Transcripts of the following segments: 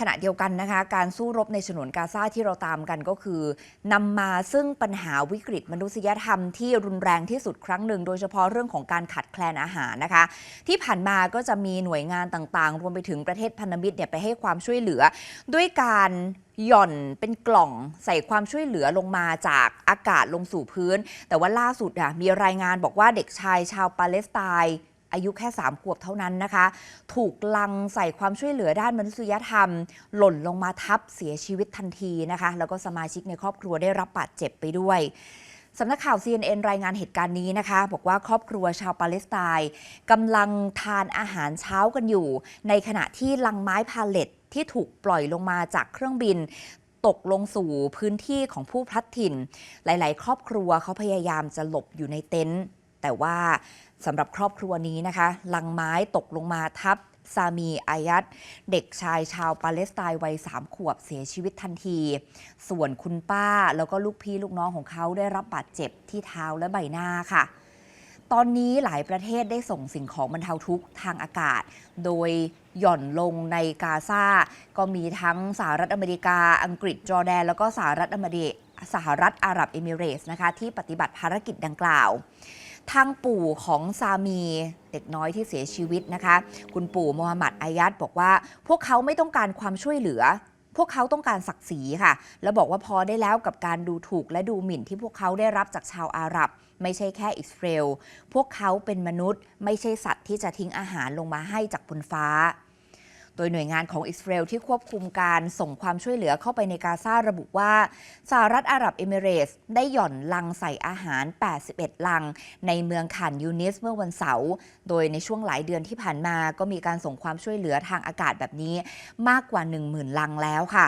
ขณะเดียวกันนะคะ การสู้รบในฉนวนกาซาที่เราตามกันก็คือนำมาซึ่งปัญหาวิกฤตมนุษยธรรมที่รุนแรงที่สุดครั้งหนึ่ง โดยเฉพาะเรื่องของการขาดแคลนอาหารนะคะ ที่ผ่านมาก็จะมีหน่วยงานต่างๆ รวมไปถึงประเทศพันธมิตรเนี่ยไปให้ความช่วยเหลือ ด้วยการหย่อนเป็นกล่องใส่ความช่วยเหลือลงมาจากอากาศลงสู่พื้น แต่ว่าล่าสุดอะมีรายงานบอกว่าเด็กชายชาวปาเลสไตน์ อายุแค่ 3 ขวบเท่านั้นนะคะ ถูกลังใส่ความช่วยเหลือด้านมนุษยธรรม หล่นลงมาทับเสียชีวิตทันทีนะคะ แล้วก็สมาชิกในครอบครัวได้รับบาดเจ็บไปด้วยสำนักข่าว CNN รายงานเหตุการณ์นี้นะคะ บอกว่าครอบครัวชาวปาเลสไตน์กำลังทานอาหารเช้ากันอยู่ ในขณะที่ลังไม้พาเลตที่ถูกปล่อยลงมาจากเครื่องบิน ตกลงสู่พื้นที่ของผู้พลัดถิ่น หลาย ๆ ครอบครัวเขาพยายามจะหลบอยู่ในเต็นท์ แต่ว่าสำหรับครอบครัวนี้นะคะ ลังไม้ตกลงมาทับซามีอายัดเด็กชายชาวปาเลสไตน์วัยสามขวบเสียชีวิตทันที ส่วนคุณป้าแล้วก็ลูกพี่ลูกน้องของเขาได้รับบาดเจ็บที่เท้าและใบหน้าค่ะ ตอนนี้หลายประเทศได้ส่งสิ่งของบรรเทาทุกข์ทางอากาศ โดยหย่อนลงในกาซา ก็มีทั้งสหรัฐอเมริกา อังกฤษ จอร์แดน แล้วก็สหรัฐอเมริกสหรัฐอาหรับเอมิเรส์นะคะที่ปฏิบัติภารกิจดังกล่าว ทางปู่ของซามีเด็กน้อยที่เสียชีวิตนะคะ คุณปู่มูฮัมหมัดอายัดบอกว่า พวกเขาไม่ต้องการความช่วยเหลือ พวกเขาต้องการศักดิ์ศรีค่ะ แล้วบอกว่าพอได้แล้วกับการดูถูกและดูหมิ่นที่พวกเขาได้รับจากชาวอาหรับ ไม่ใช่แค่อิสราเอลพวกเขาเป็นมนุษย์ ไม่ใช่สัตว์ที่จะทิ้งอาหารลงมาให้จากบนฟ้า ดยหน่วยงานของอิสราเอลที่ควบคุมการส่งความช่วยเหลือเข้าไปในกาซาระบุว่าสหรัฐอาหรับเอมิเรตส์ได้หย่อนลังใส่อาหาร 81 ลัง ในเมืองขันยูนิสเมื่อวันเสาร์ โดยในช่วงหลายเดือนที่ผ่านมาก็มีการส่งความช่วยเหลือทางอากาศแบบนี้มากกว่า 10,000 ลังแล้วค่ะ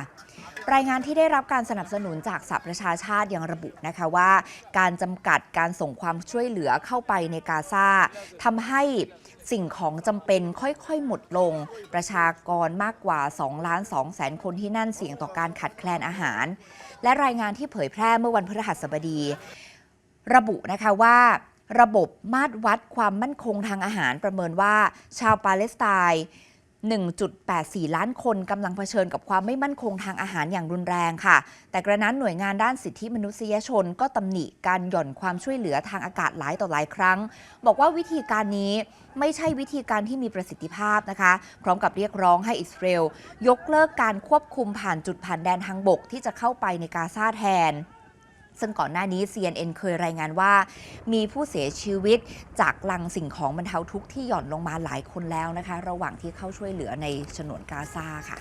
รายงานที่ได้รับการสนับสนุนจากสหประชาชาติยังระบุนะคะว่า การจำกัดการส่งความช่วยเหลือเข้าไปในกาซาทำให้สิ่งของจำเป็นค่อยๆ หมดลง ประชากรมากกว่า2ล้าน2แสนคนที่นั่นเสี่ยงต่อการขาดแคลนอาหาร และรายงานที่เผยแพร่เมื่อวันพฤหัสบดี ระบุนะคะว่าระบบมาตรวัดความมั่นคงทางอาหารประเมินว่า ชาวปาเลสไตน์ 1.84 ล้านคนกำลังเผชิญกับความไม่มั่นคงทางอาหารอย่างรุนแรงค่ะ แต่กระนั้นหน่วยงานด้านสิทธิมนุษยชนก็ตำหนิการหย่อนความช่วยเหลือทางอากาศหลายต่อหลายครั้ง บอกว่าวิธีการนี้ไม่ใช่วิธีการที่มีประสิทธิภาพนะคะ พร้อมกับเรียกร้องให้อิสราเอลยกเลิกการควบคุมผ่านจุดผ่านแดนทางบกที่จะเข้าไปในกาซาแทน ซึ่งก่อนหน้านี้ CNN เคยรายงานว่า มีผู้เสียชีวิตจากลังสิ่งของบรรเทาทุกข์ที่หย่อนลงมาหลายคนแล้วนะคะ ระหว่างที่เข้าช่วยเหลือในฉนวนกาซาค่ะ